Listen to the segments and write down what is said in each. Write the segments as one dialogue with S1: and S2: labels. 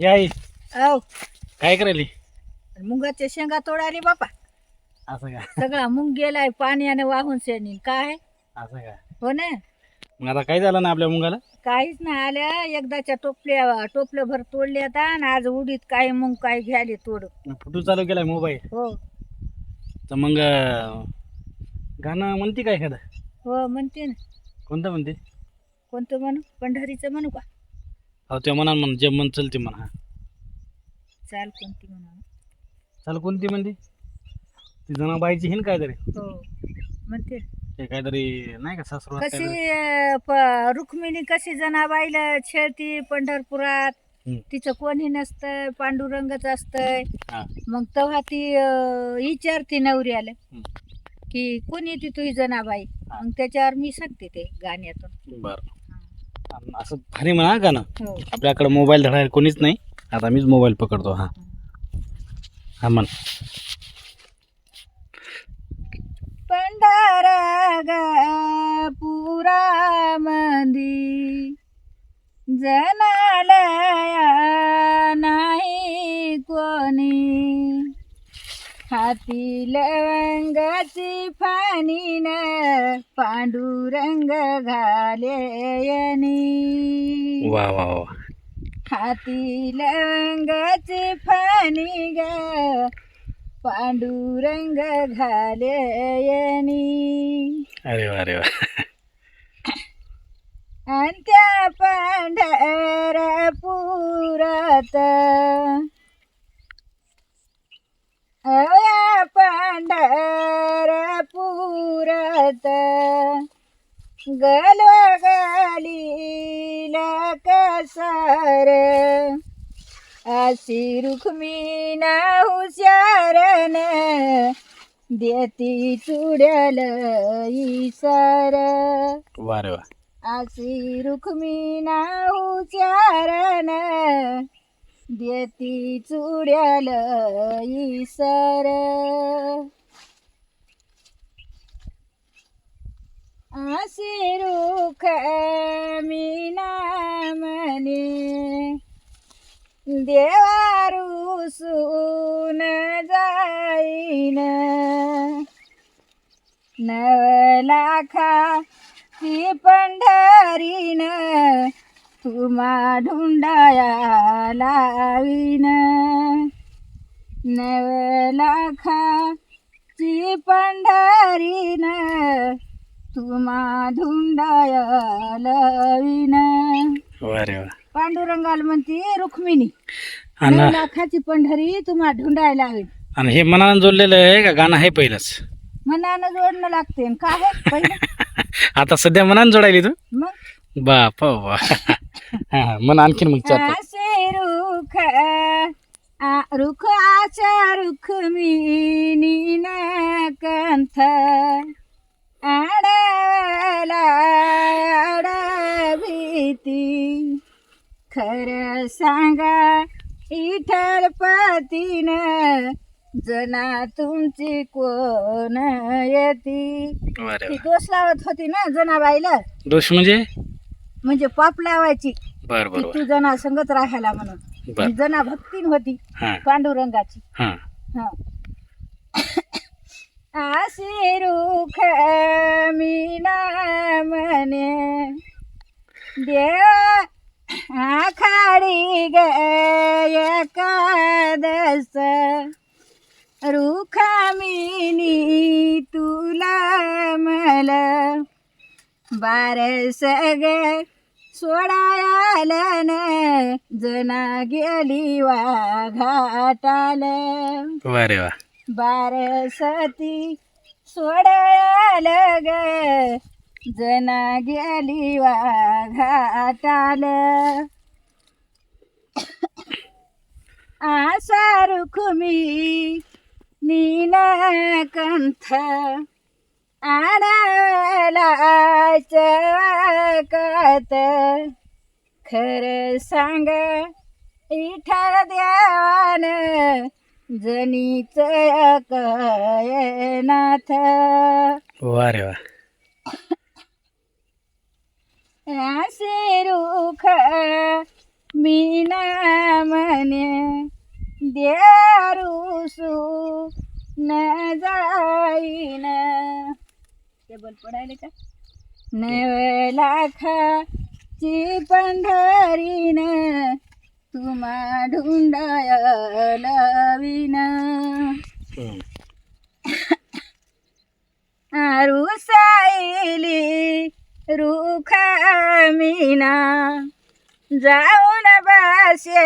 S1: या आई.
S2: औ
S1: काय करायली?
S2: मुगाच्या शेंगा तोडाली बापा.
S1: असं का?
S2: सगळा मुंग गेलाय पाण्याने वाहून शेणी. काय?
S1: असं का?
S2: हो ना?
S1: मग आता काय झालं ना आपल्या मुंगाला?
S2: काहीच नाही आल्या. एकदाच्या टोपल्या टोपलं भर तोडले आता आणि आज उडीत काय मुंग काय घ्याले तोड
S1: फोटो चालू केलाय मोबाईल.
S2: हो.
S1: तर मग अं, गाणं म्हणते काय एखादं?
S2: हो म्हणते ना.
S1: कोणतं म्हणते?
S2: कोणतं म्हणू? पंढरीचं म्हणू का?
S1: हो ते म्हणा म्हण जे मन चलते म्हणा
S2: चाल कोणती म्हणू
S1: चाल कोणती म्हणते ती जनाबाईची हिन काहीतरी.
S2: हो म्हणते.
S1: ते काहीतरी नाही का सासरू
S2: कशी अं, प- रुक्मिणी कशी जनाबाईला छेळती पंढरपुरात?
S1: हम्म.
S2: तिचं कोणी नसतंय पांडुरंगच असतंय.
S1: हा.
S2: मग तेव्हा ती अं, विचारते नवऱ्याला
S1: हम्म.
S2: की कोण येते तुझी जनाबाई?
S1: हा.
S2: मग त्याच्यावर मी सांगते ते गाण्यातून.
S1: बरं. असं भारी म्हणा गाणं
S2: हो.
S1: आपल्याकडे मोबाईल धरायला कोणीच नाही. आता मीच मोबाईल पकडतो हा. हा म्हण.
S2: पंढरा ग पुरा मंदी जनालया नाही कोणी. हाती लवंगाची फाणी न पांडुरंग घालेयनी
S1: वा वा वा.
S2: हाती लवंगाची फाणी ग पांडुरंग घालेयनी
S1: अरे वा अरे वा.
S2: आणि त्या पंढरपुरात अया पंढरपुरात गलगलीला कसार. अशी रुक्मिणा हुशारन देती चुड्याल इसार.
S1: वा अरे वा
S2: अशी रुक्मिणा हुशारन देती चुड्याल इसार. अशी रुख मीना म्हणे देवारू सून जाईन. नवलाखा ती पंढरीन तुम्हा ढुंडाया लावीन नवलाखा ची पंढरीन तुम्हा ढुंडाया लावीन
S1: अरे वा
S2: पांडुरंगाला म्हणते रुक्मिणी.
S1: आणि
S2: नऊ लाखाची पंढरी तुम्हा ढुंडायला लावेल
S1: आणि हे मनानं जोडलेलं आहे का? गाणं आहे पहिलंच.
S2: मनानं जोडणं लागते काय आहे पहिलं?
S1: आता सध्या मनानं जोडायली तू?
S2: मग?
S1: बाप वा हा हा. मन आणखीन मग चार पाच.
S2: असे रुख आ, रुख आचा रुख मी कंथ आडवला भीती खर सांगा इठल पतीन जना तुमची कोण येती? ती
S1: वा.
S2: दोष लावत होती ना जनाबाईला?
S1: दोष म्हणजे?
S2: म्हणजे पाप लावायची.
S1: बर
S2: की
S1: बर बर
S2: तू जना संगत राहायला म्हणून. जना भक्तीन होती
S1: हा.
S2: पांडुरंगाची.
S1: हा.
S2: हा. आशी रुख मीना म्हणे देव आखाडी ग एकादस रुखामिनी तुला मला बारस ग सोडायला न जना गेली वाघाटाल
S1: वा अरे वा.
S2: बारसती सोडायला ग जना गेली वाघाटाल आशा रुखमी नीलकंठ चवाकत खर सांग इठाळ द्यावान जनीच नाथ
S1: वा अरे वा.
S2: असे रुख मीना म्हणे देरुसू न जाईन. टेबल पडायले का? नव लाखाची पंढरीन तुम्हा ढुंडाय लावीन.
S1: आरू
S2: साईली रुखा मीना जाऊन बासे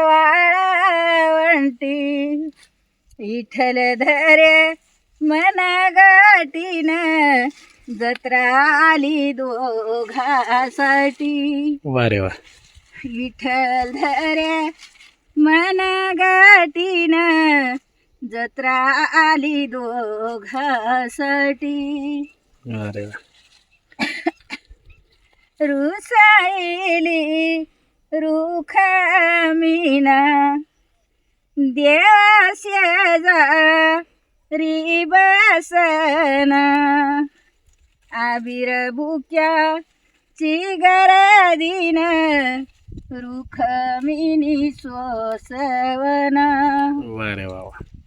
S2: वाळवंटी. विठ्ठल धरे मना गाठीन जत्रा आली दोघासाठी.
S1: वा रे वा.
S2: विठ्ठल धरे मन गाठीन जत्रा आली दोघासाठी.
S1: वा. रे वा
S2: रुसाईली रुख मीना देवास्या री बसना आबिर बुक्या चिगर दिन रुख मिनी सोसवना.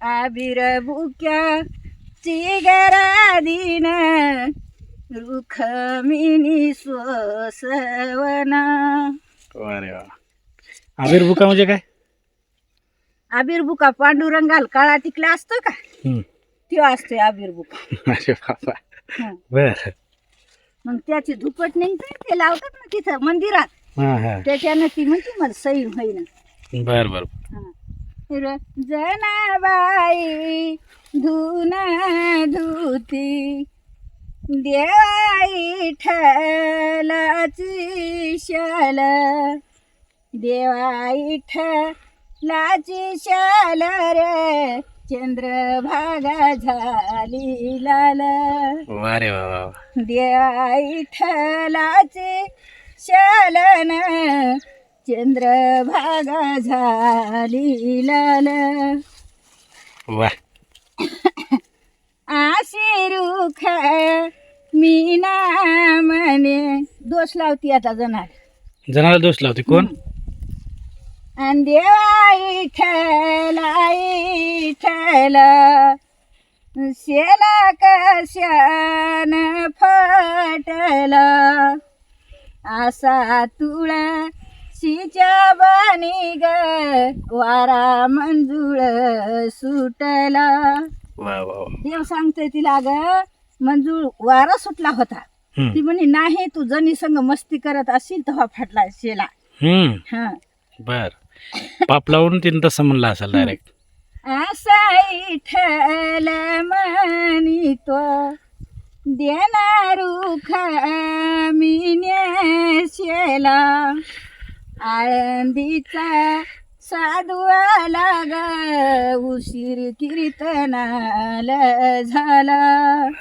S2: आबिर बुक्या चिगरा दिन रुख मिनी सोसवना.
S1: वा रे वा आबिर बुका म्हणजे काय?
S2: आबिर बुका पांडुरंगाल काळा टिकला असतो का. तो असतोय आबिर बुका
S1: अरे बाबा.
S2: हं.
S1: बर.
S2: मग त्याची धुपट निघते ते लावतात ना तिथं मंदिरात.
S1: हा हा.
S2: त्याच्यानं ती म्हणते मला सई होईना.
S1: बर बर.
S2: जनाबाई धुन धुती देवाई ठलाची शाल. देवाई ठलाची शाल रे चंद्रभागा झाली लाल.
S1: वा रे वा वा वा.
S2: देवाई ठलाचे शालन. चंद्रभागा झाली लाल.
S1: वा.
S2: आशिरुख मीना म्हणे दोष लावती आता जनार
S1: जनाला दोष लावते. कोण?
S2: आणि देवाई ठेलाई ठेल शेला कशान फटला? असा तुळा शिच्या बाणी ग वारा मंजुळ सुटला.
S1: वा वा वा.
S2: देव सांगतोय तिला ग मंजूळ वारा सुटला होता.
S1: हम्म.
S2: ती म्हणे नाही तू जणी संग मस्ती करत असेल तेव्हा फाटला शेला.
S1: हम्म.
S2: हा.
S1: बर. पाप लावून तिने तसं म्हणलं असेल डायरेक्ट
S2: ठल म्हणी तो देणारू शेला आळंदीचा साधू आला ग उशीर कीर्तनाल झाला.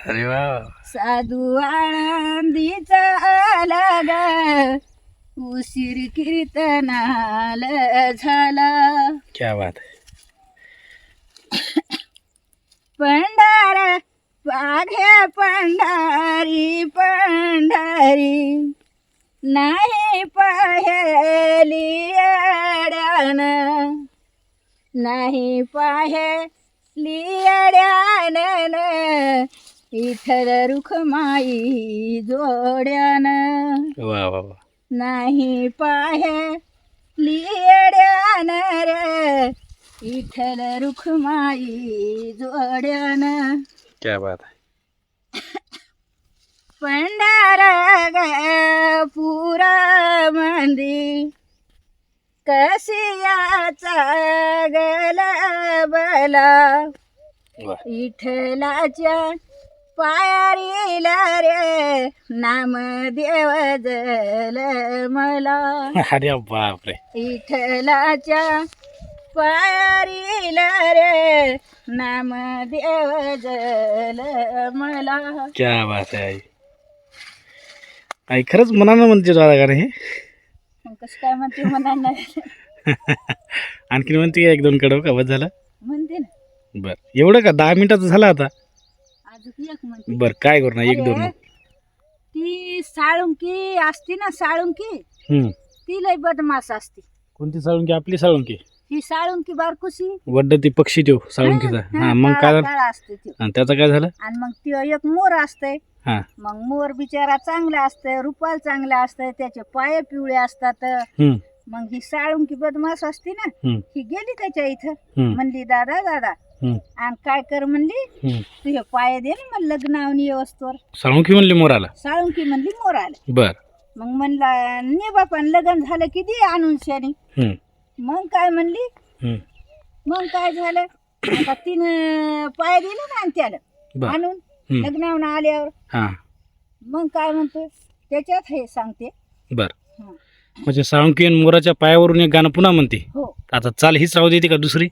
S1: अरे वा.
S2: साधू आळंदीचा आला ग उशीर कीर्तनाल झाला.
S1: क्या बात है.
S2: पंढारा पाघ्या पंढारी पंढारी. नाही पाहेली अड्यान. नाही पाहेली अड्यान. इथल रुखमाई जोड्यान.
S1: वा वा वा.
S2: नाही पाहे. लिड्यान रे. इथल रुखमाई जोड्यान.
S1: क्या बात है
S2: पंढारा ग पुरा मंदी. कसियाचा गला बला.
S1: वा.
S2: विठ्ठलाच्या पायारीला रे नामदेव जल मला.
S1: अरे बाप रे
S2: विठ्ठलाच्या पायारीला रे नामदेव जल मला.
S1: क्या बात है आई. आई खरंच मनानं म्हणते दादा रे हे?
S2: मग कसं काय म्हणते म्हणा नाही
S1: आणखीन म्हणते का एक दोन कडव का बस झालं?
S2: म्हणते ना.
S1: बर. एवढं का? दहा मिनिटाचं झालं आता. बर काय करू ना एक दोन
S2: ती साळुंकी असते ना साळुंकी?
S1: हम्म.
S2: ती लय बदमाश असते.
S1: कोणती साळुंकी? आपली साळुंकी.
S2: ही साळुंकी बारकुशी.
S1: वड्ड ती पक्षी देऊ साळुंकीचा. हा मग काय झालं?
S2: असते ती.
S1: त्याचं काय झालं?
S2: आणि मग ती एक मोर असते
S1: हा.
S2: मग मोर बिचारा चांगला असतंय रुपाल चांगला असतंय त्याचे पाय पिवळे असतात.
S1: हम्म.
S2: मग ही साळुंकी बदमाश असते ना
S1: हम्म.
S2: ही गेली त्याच्या इथं.
S1: हम्म.
S2: म्हणली दादा दादा
S1: हम्म
S2: आणि काय कर म्हणली?
S1: हम्म.
S2: तुझे पाय दे ना मग लग्नावनी व्यवस्थेवर.
S1: साळुंकी म्हणली मोराला.
S2: साळुंकी म्हणली मोर आलं
S1: बर.
S2: मग म्हणला ने बापा लग्न झालं की दे आणून शानी. मग काय म्हणली? मग काय झालं? आता तिनं पाय दिले ना आणि त्याला.
S1: बर.
S2: आणून लग्नावून आल्यावर.
S1: हा.
S2: मग काय म्हणतो? त्याच्यात हे सांगते.
S1: बर.
S2: हं.
S1: म्हणजे साळुंकी आणि मोराच्या पायावरून एक गाणं पुन्हा म्हणते.
S2: हो.
S1: आता चाल हीच राहू देते का दुसरी?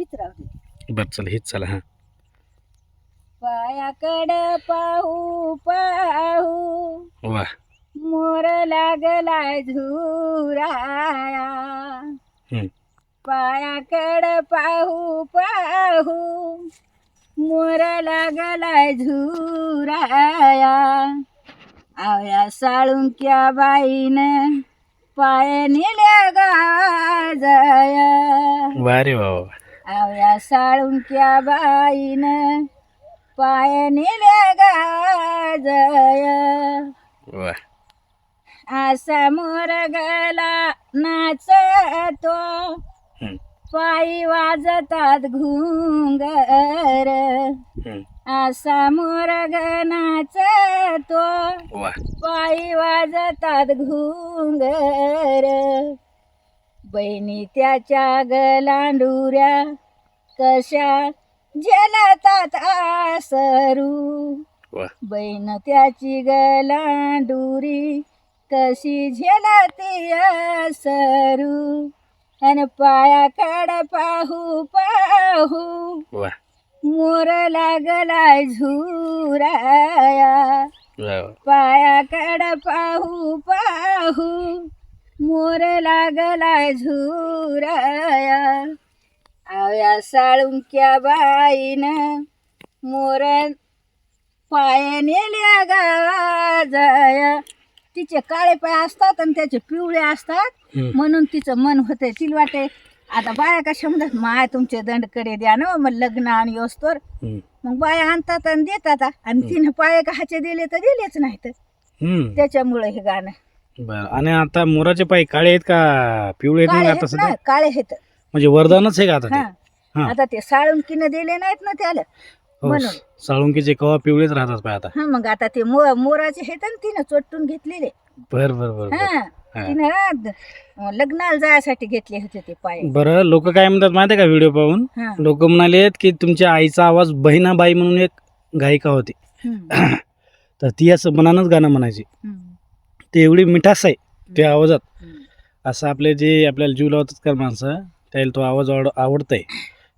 S2: हीच राहू दे.
S1: बर चल हीच चला हा.
S2: पायाकडं पाहू पाहू.
S1: वा.
S2: मोर लागलाय झुराया.
S1: हम्म.
S2: पायाकडं पाहू पाहू. मोर लागलाय झुराया. आव्या साळुंक्या बाईनं पाय नेल्या गाजया.
S1: वा रे वा वा.
S2: आव्या साळुंक्या बाईनं पाय नेल्या गाजया.
S1: वा.
S2: असा मोर गला नाचतो.
S1: हम्म.
S2: पायी वाजतात घुंगर. असा मोर नाचतो. पायी वाजतात घुंगर. बहिणी त्याच्या गलांडुऱ्या कशा झेलतात आसरू. बहीण त्याची गलांडुरी कशी झेलती सरू आणि पायाकड पाहू पाहू मोर लागलाय झुराया.
S1: वा.
S2: पायाकड पाहू पाहू मोर लागलाय झुराया. आव्या साळुंक्या बाईनं मोर पाय नेल्या गाजया. तिचे काळे पाय असतात आणि त्याचे पिवळे असतात. म्हणून तिचं मन होतंय तिला वाटे आता बाया कशा म्हणतात माय तुमचे दंडकडे द्या ना मग लग्न आणि असतोर मग बाया आणतात आणि देतात. आणि तिने पाय काचे दिले तर दिलेच नाहीत. त्याच्यामुळे हे गाणं
S1: बर. आणि आता मोराचे पाय काळे आहेत का? पिवळे आहेत
S2: काळे
S1: आता
S2: आहेत
S1: सध्या?
S2: ना काळे आहेत.
S1: म्हणजे वरदानच आहे का आता
S2: हा
S1: ते? हा.
S2: आता ते साळुंकीनं दिले नाहीत ना त्याला
S1: हो
S2: म्हणून.
S1: साळुंकीचे कवा पिवळेच राहतात पाय आता.
S2: हा मग आता ते मो मोराचे आहेत ना तिनं चोटून घेतलेले.
S1: बर बर बर बर.
S2: हा.
S1: हा.
S2: तिनं द- लग्नाला जायसाठी घेतले होते ते पाय.
S1: बरं लोक काय म्हणतात माहिती आहे का व्हिडिओ पाहून?
S2: हा.
S1: लोक म्हणालेत की तुमच्या आईचा आवाज बहिणाबाई म्हणून एक गायिका होती.
S2: हम्म.
S1: तर ती असं मनानच गाणं म्हणायची.
S2: हम्म.
S1: ते एवढी मिठास आहे त्या आवाजात. असं आपले जे आपल्याला जीव लावतात का माणसं त्याला तो आवाज आवड आवडतंय.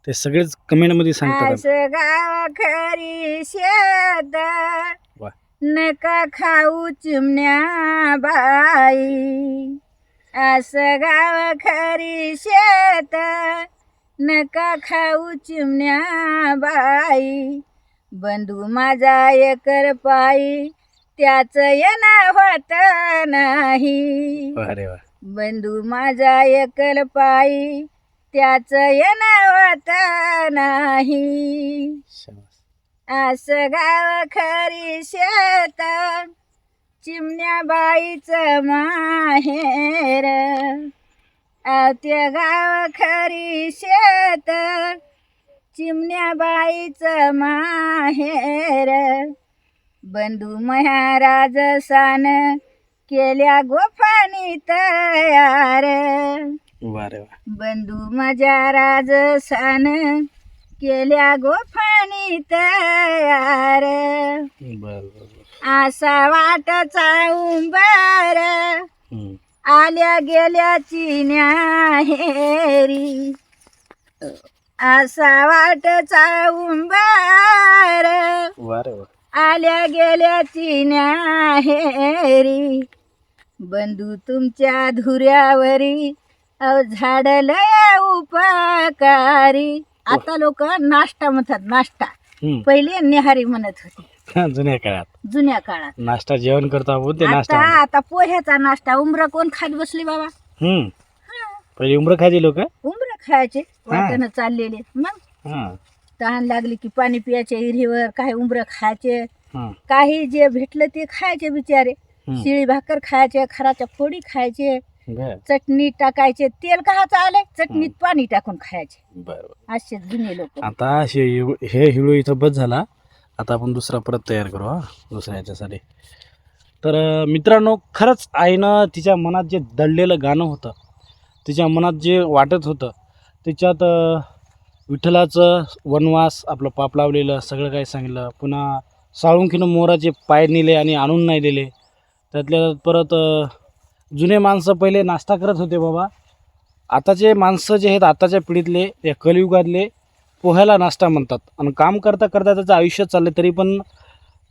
S1: ते सगळेच कमेंटमध्ये सांगतात
S2: असं गाव खरी शेत
S1: वा.
S2: नका खाऊ चिमण्या बाई. असं गाव खरी शेत नका खाऊ चिमण्या बाई. बंधू माझा एकर पायी त्याच येणं होत नाही.
S1: अरे वा.
S2: बंधू माझा एकल पायी त्याच येणं होत नाही.
S1: शाबास.
S2: असं गाव खरी शेत चिमण्या बाईचं माहेर. आवत्या गाव खरी शेत चिमण्या बाईचं माहेर. बंधू महाराज सान केल्या गोफानी तयार बंधू माझ्या राजसान केल्या गोफानी तयार असा वाटचा उंबार. आल्या गेल्या चिन्या हेरी. असा वाटचा उंबार आल्या गेल्या चिन्या हेरी. बंधू तुमच्या धुऱ्यावरी झाडलय उपकारी. आता लोक नाश्ता म्हणतात नाश्ता. पहिले निहारी म्हणत होते.
S1: जुन्या काळात.
S2: जुन्या काळात.
S1: नाश्ता जेवण करतो आपण ते नाश्ता
S2: आता पोह्याचा नाश्ता उमरा कोण खात बसली बाबा?
S1: पहिले उमरं खायचे लोक?
S2: उमरा खायचे वाट्यानं चाललेले. मग? तहान लागली की पाणी पियाचे विहिरीवर काही उमरं खायचे.
S1: हा.
S2: काही जे भेटलं ते खायचे बिचारे. शिळी भाकर खायचे खराच्या फोडी खायचे.
S1: बर.
S2: चटणी टाकायचे तेल कहाचं आलंय? चटणीत पाणी टाकून खायचे.
S1: बर.
S2: असे जुने लोक.
S1: आता हे हे हिळू इथं बस झाला. आता आपण दुसरा परत तयार करू हा. दुसऱ्या याच्यासाठी तर अं, मित्रांनो खरंच आईनं तिच्या मनात जे दडलेलं गाणं होतं तिच्या मनात जे वाटत होतं त्याच्यात अं, विठ्ठलाचं वनवास आपलं पाप लावलेलं सगळं काही सांगितलं. पुन्हा साळुंखीनं मोराचे पाय नेले आणि आणून नाही दिले. त्यातल्या परत जुने माणसं पहिले नाश्ता करत होते बाबा. आताचे माणसं जे आहेत आताच्या पिढीतले या कलियुगातले पोह्याला नाश्ता म्हणतात. आणि काम करता करता त्याचं आयुष्य चाललं तरी पण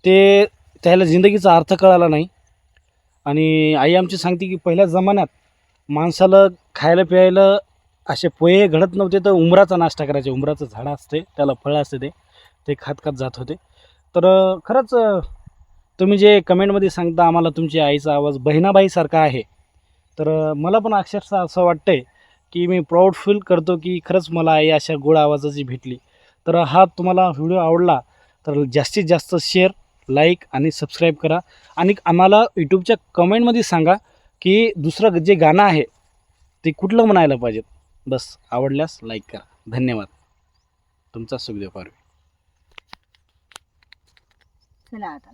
S1: ते त्याला जिंदगीचा अर्थ कळाला नाही. आणि आई आमची सांगते की पहिल्या जमान्यात माणसाला खायला प्यायला असे पोहे घडत नव्हते तर उमराचा नाश्ता करायचे. उमराचं झाडं असते त्याला फळं असते ते. ते खात खात जात होते. तर खरंच तुम्ही जे कमेंटमध्ये सांगता आम्हाला तुमची आईचा आवाज बहिणाबाईसारखा आहे. तर मला पण अक्षरशः असं वाटतंय की मी प्राऊड फील करतो की खरंच मला आई अशा गोड आवाजाची भेटली. तर हा तुम्हाला व्हिडिओ आवडला तर जास्तीत जास्त शेअर लाईक आणि सबस्क्राईब करा. आणि आम्हाला यूट्यूबच्या कमेंटमध्ये सांगा की दुसरं जे गाणं आहे ते कुठलं म्हणायला पाहिजेत? बस आवडल्यास लाईक करा. धन्यवाद. तुमचा सुखदेव पारवे.
S2: चला आता